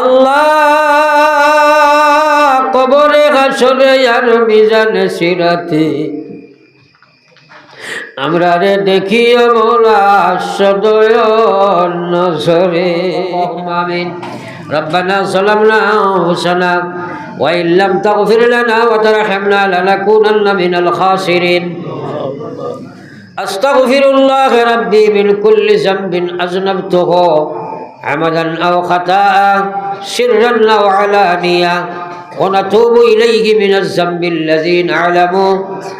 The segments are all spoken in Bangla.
আল্লাহ কবরে হাসরে আর মিজান সিরাতে আমরা রে দেখিও মোলা সদয় নজরে আমিন ربنا ظلمنا أنفسنا وإن لم تغفر لنا وترحمنا لنكونن من الخاسرين أستغفر الله ربي من كل ذنب أذنبته عمدا أو خطأ سرا أو علانية ونتوب إليه من الذنب الذي نعلم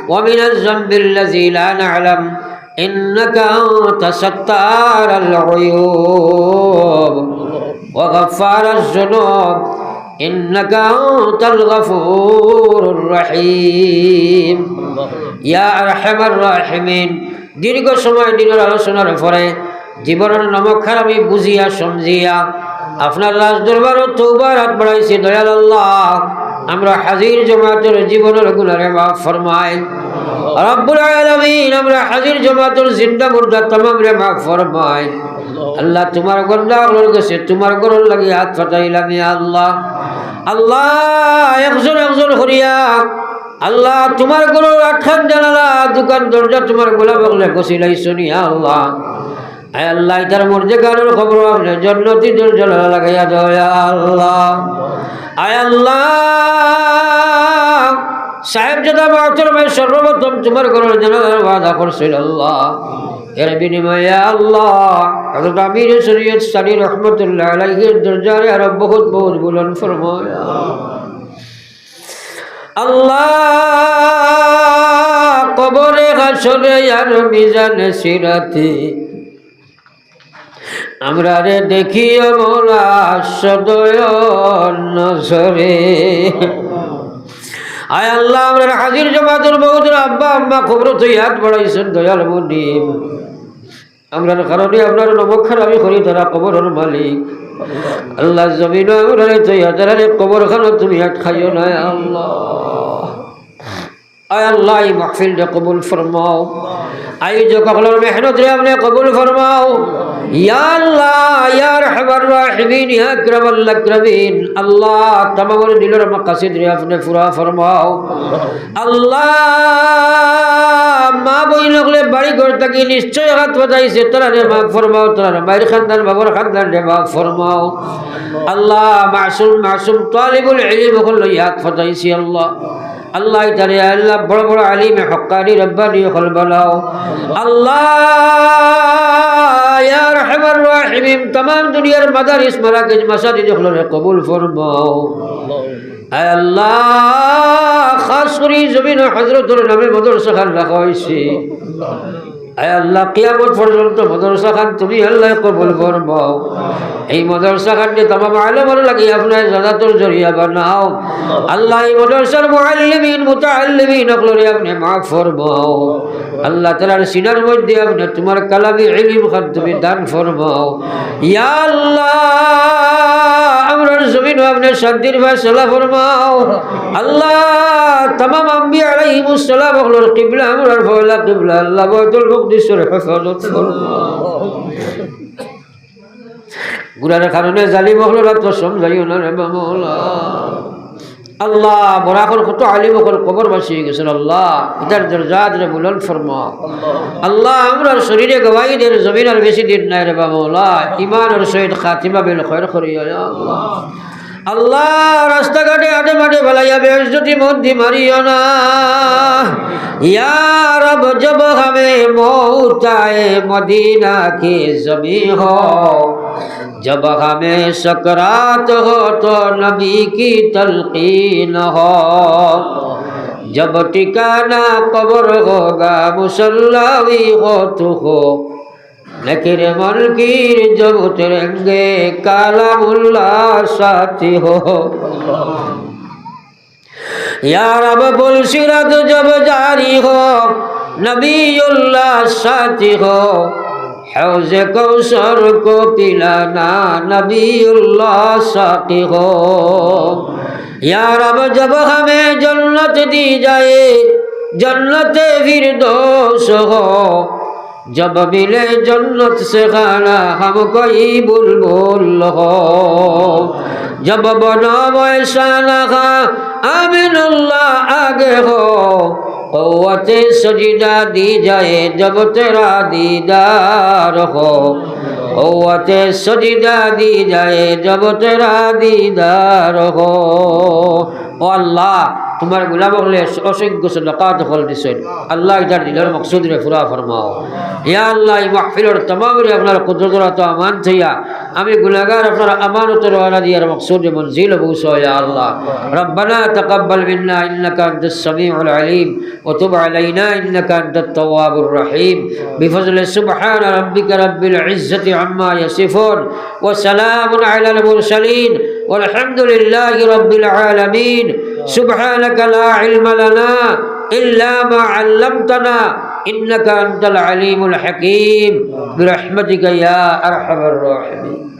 ومن الذنب الذي لا نعلم إنك أنت ستار العيوب وغفار الذنوب إنك أنت الغفور الرحيم ইয়া আরহামার রাহিমিন দীর্ঘ সময় দিনের আলোচনার পরে জীবনের নমক্ষার আমি বুঝিয়া সমঝিয়া আপনার রাজ দরবার তৌবার হাত বাড়াইছি, দয়াল আল্লাহ। আমরা হাজির জমাতের জীবনের গুণারে মাফ ফরমাই। রব্বুল আলামিন, আমরা হাজির জমাতের জিন্দা মুর্দা তমাম রে মাফ ফরমাই। আল্লাহ তোমার গন্ডা হলোর গেছে, তোমার গরল লাগি হাত ফাটাইলাম আল্লাহ। আল্লাহ, একজন একজন হরিয়া আল্লাহ তোমার গরু আঠান জানালা, দোকান দরজা তোমার গোলা বগলে গছিলাইছো নি আল্লাহ। আল্লাহ, তার মর্যে গানের খবর আপনি জন্নতি দরজা লাগাইয়া দয়া আল্লাহ। আয় আল্লাহ, সাহেব জাদা বাচর ভাই সর্বপ্রথম তোমার ঘরের জানালার বাধা করছিল আল্লাহ। এর বিনিময়ে আল্লাহ, হযরত আমির শরীয়ত সানি রহমতুল্লাহ আলাইহির দরজারে আরও বহুত বহুত বুলন ফরমায়া। আল্লাহ, কবরে হাসরে আর মিজান সিরাতে আমরা রে দেখিও সদয় নজরে আয় আল্লাহ, আমরা হাজির জমাতুর বহুত আব্বা আম্মা খবর তুই হাত বাড়াইছেন দয়াল মুনিম। আমরা কারণে আপনার নমক্ষার আমি করি তারা কবরের মালিক। আল্লাহ জমিন আমরা তুই হাজার কবর খানো তুমি হাত খাইও না আল্লাহ। আয় আল্লাহ, এই মাহফিলটা কবুল ফরমাও। আয়োজক সকলের মেহনত রে আপনি কবুল ফরমাও। আল্লাহ তমামের দিলের মাকাসিদ রে আপনি পুরা ফরমাও। আল্লাহ, মা বই লগলে বাড়ি ঘর থাকি নিশ্চয় হাত বাজাইছে তোরা রে মাফ ফরমাও, তোরা মায়ের খানদান, বাবার খানদান রে মাফ ফরমাও। আল্লাহ, মাসুম মাসুম তালিবুল ইলম হল হাত আল্লাহ। আল্লাহ তারে আল্লাহ, বড় বড় আলিমে হকানি রব্বানি হল বলাও আল্লাহ ইয়া রহমান রাহিম तमाम দুনিয়ার মাদারিস মারাকিজ মাসাজিদ হলরে কবুল ফরমাও আয় আল্লাহ খাস করি জমিন হজরতের নামে মদরসা খান রাখা হয়েছে আয় আল্লাহ, কিয়ামত পর্যন্ত মদরসা খান তুমি আল্লাহ কবুল ফরমাও। এই মদরসা খান যে তামাম আলমর লাগি আপনার জাদাতুর জরিয়া বানাও। আল্লাহ এই মদরসার মুআল্লিমিন, মুতাআল্লিমিন অকলরে আপনি মাফ ফরমাও। আল্লাহ তাআলার সিনার মধ্যে আপনি তোমার কালামি ইলম খান তুমি দান ফরমাও। ইয়া আল্লাহ, আমরার জমিন আপনি শান্তির ফয়সালা ফরমাও। আল্লাহ তামাম আম্বিয়া আলাইহিমুস সালাম অকলর কিবলা, আমরার ফয়লা কিবলা, আল্লাহ বাইতুল মুকদ্দিসের হেফাজত গুনার কারণে জালি মহলরা তো সমঝাইও না রে মামলা আল্লাহ বরাকর কত আলী বকর কবর বাসিয়ে গেছেন, আল্লাহ। ইদার দরজাত রে বুলন ফরমা। আল্লাহ আমরা শরীরে গবাইদের জমিন আর বেশি দিন নাই রে বামলা ইমান আর সহিত খাতিমা বিল খৈর করিয়া আল্লাহ। আল্লাহ রাস্তাঘাটে আটে মাঠে ফেলাইয়া বেহস্যতি মধ্যে মারিও না ইয়ার জব হামে মৌতায় মদিনা কি জমি হো جب ہمیں سکرات ہو تو نبی کی تلقین ہو جب ٹکانا قبر ہوگا مسلوی ہو تو ہو নাকির মালকির জগত রঙ্গে কালামুল্লাহ সাথী হো ইয়ারব বুলসিরত জব জারি হো নবীউল্লাহ সাথী হো حوض کوثر کو پلانا نبی اللہ ساقی ہو یا رب جب ہمیں جنت دی جائے جنت فردوس ہو জব মিলে জন্নত সেখানা হামক ই বুলবুল জব বন বয়সানা খা আমিনুল্লাহ আগে হ। কৌয়াতে সজিদা দি যায় জব তেরা দিদার হো। কৌয়াতে সজিদা দি যায় জব তেরা দিদার হো। আল্লাহ তোমার গুলাম হলে অসংখ্য সদকাত ফল দিছেন আল্লাহ এটার দিলের মকসুদ রে ফুরা ফরমাও ইয়া আল্লাহ এই মাহফিলের তমাম রে আপনার কুদরতরা তো আমান থইয়া আমি গুনাহগার আপনার আমানতের ওয়ালা দিয়ার মকসুদ মনজিল বউসো ইয়া আল্লাহ ربنا تقبل منا انك انت السميع العليم وتب علينا انك انت التواب الرحيم بفضل سبحان ربك رب العزه عما يصفون وسلام على المرسلين والحمد لله رب العالمين سبحانك لا علم لنا إلا ما علمتنا إنك أنت العليم الحكيم برحمتك يا أرحم الراحمين